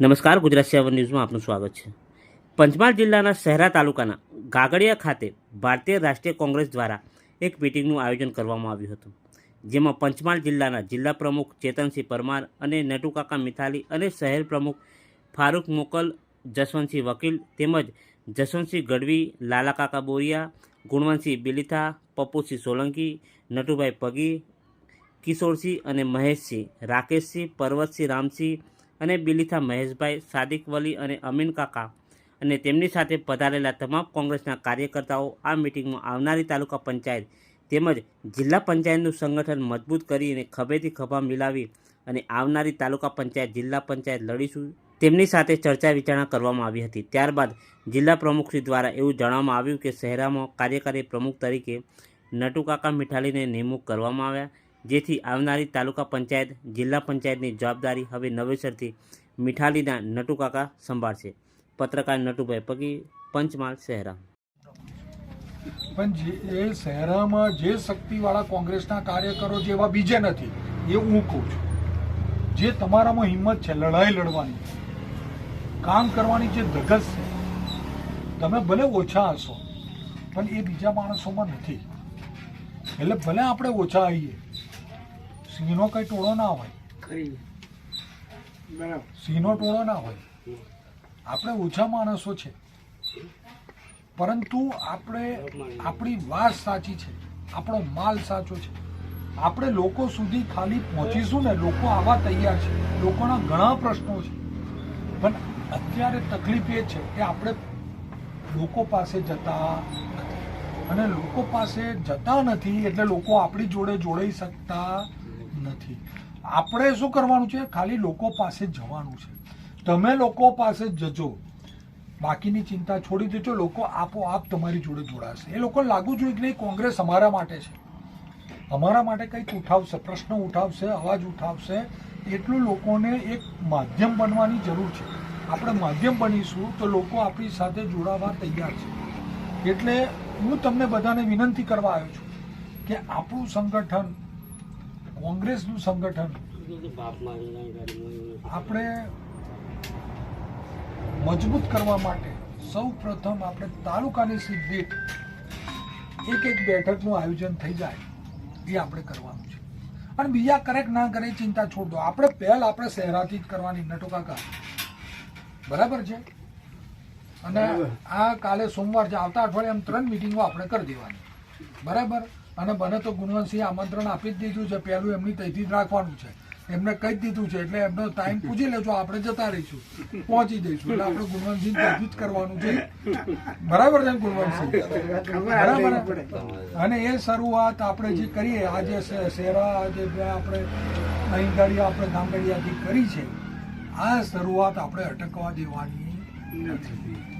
નમસ્કાર, ગુજરાત સેવન ન્યૂઝમાં આપનું સ્વાગત છે. પંચમહાલ જિલ્લાના શહેરા તાલુકાના ગાગડિયા ખાતે ભારતીય રાષ્ટ્રીય કોંગ્રેસ દ્વારા એક મિટિંગનું આયોજન કરવામાં આવ્યું હતું, જેમાં પંચમહાલ જિલ્લાના જિલ્લા પ્રમુખ ચેતનસિંહ પરમાર અને નટુકાકા મિથાલી અને શહેર પ્રમુખ ફારૂક મોકલ, જસવંતસિંહ વકીલ તેમજ જસવંતસિંહ ગઢવી લાલાકાકા બોરિયા, ગુણવંતસિંહ બિલિથા, પપ્પુસિંહ સોલંકી, નટુભાઈ પગી, કિશોરસિંહ અને મહેશસિંહ, રાકેશસિંહ, પર્વતસિંહ રામસિંહ અને બિલીથા મહેશભાઈ સાદિક વલી અને અમીન કાકા અને તેમની સાથે પધારેલા તમામ કોંગ્રેસના કાર્યકર્તાઓ આ મિટિંગમાં આવનારી તાલુકા પંચાયત તેમજ જિલ્લા પંચાયતનું સંગઠન મજબૂત કરીને ખભેથી ખભા મિલાવી અને આવનારી તાલુકા પંચાયત, જિલ્લા પંચાયત લડીશું. તેમની સાથે ચર્ચા વિચારણા કરવામાં આવી હતી. ત્યારબાદ જિલ્લા પ્રમુખશ્રી દ્વારા એવું જણાવવામાં આવ્યું કે શહેરામાં કાર્યકારી પ્રમુખ તરીકે નટુકાકા મીઠાલીને નિમણૂક કરવામાં આવ્યા. જેથી આવનારી તાલુકા પંચાયત, જિલ્લા પંચાયતની જવાબદારી હવે નવેસરથી મીઠાલીના નટુકાકા સંભાળશે. પત્રકાર નટુભાઈ પગી, પંચમહાલ શહેરા. પણ જે એ શહેરામાં જે શક્તિવાળા કોંગ્રેસના કાર્યકરો જેવા બીજે નથી. એ હું કહું છું. જે તમારામાં હિંમત છે, લડાઈ લડવાની, કામ કરવાની જે ધગસ છે, તમે ભલે ઓછા હશો, પણ એ બીજા માણસોમાં નથી. એટલે ભલે આપણે ઓછા આવીએ સિંહનો કઈ ટોળો ના હોય. સિંહનો ટોળો ના હોય. આપણે ઓછા માણસો છે. પરંતુ આપણે આપણી વાત સાચી છે. આપણો માલ સાચો છે. આપણે લોકો સુધી ખાલી પહોંચીશું ને લોકો આવા તૈયાર છે. લોકોના ઘણા પ્રશ્નો છે. પણ અત્યારે તકલીફ એ છે કે આપણે લોકો પાસે જતા અને લોકો પાસે જતા નથી એટલે લોકો આપણી જોડે જોડાઈ શકતા નથી. આપણે શું કરવાનું છે? ખાલી લોકો પાસે જવાનું છે. તમે લોકો પાસે જજો. બાકીની ચિંતા છોડી દેજો. લોકો આપોઆપ તમારી જોડે જોડાશે. એ લોકો લાગુ જોઈએ કે નહીં કોંગ્રેસ અમારા માટે છે. અમારા માટે કંઈક ઉઠાવશે, પ્રશ્ન ઉઠાવશે, અવાજ ઉઠાવશે. એટલું લોકોને એક માધ્યમ બનવાની જરૂર છે. આપણે માધ્યમ બનીશું તો લોકો આપણી સાથે જોડાવા તૈયાર છે. એટલે હું તમને બધાને વિનંતી કરવા આવ્યો છું કે આપણું સંગઠન કોંગ્રેસનું સંગઠન. આપણે મજબૂત કરવા માટે સૌ પ્રથમ આપણે તાલુકાની સીટ એક એક બેઠકનું આયોજન થઈ જાય એ આપણે કરવાનું છે. અને બીજા કરે ના કરે ચિંતા છોડ દો. આપણે પહેલ આપણે શહેરાથી જ કરવાની નટો કાકા? બરાબર છે? અને આ કાલે સોમવાર છે આવતા અઠવાડિયે એમ ત્રણ મિટિંગો આપણે કરી દેવાની. બરાબર? અને મને તો ગુણવંતસિંહ આમંત્રણ આપી જ દીધું છે, પહેલું એમની તૈથી જ રાખવાનું છે. એમને કહી દીધું છે, એટલે એમનો ટાઈમ પૂછી લેજો, આપણે જતા રહીશું, પહોંચી જઈશું. એટલે આપણે ગુણવંતસિંહ તૈથી જ કરવાનું છે. બરાબર છે ગુણવંતસિંહ બરાબર અને એ શરૂઆત આપણે જે કરીએ, આજે શેરા જે આપણે અહીં ગાડી આપણે ગામગડિયાથી કરી છે, આ શરૂઆત આપણે અટકવા દેવાની નથી.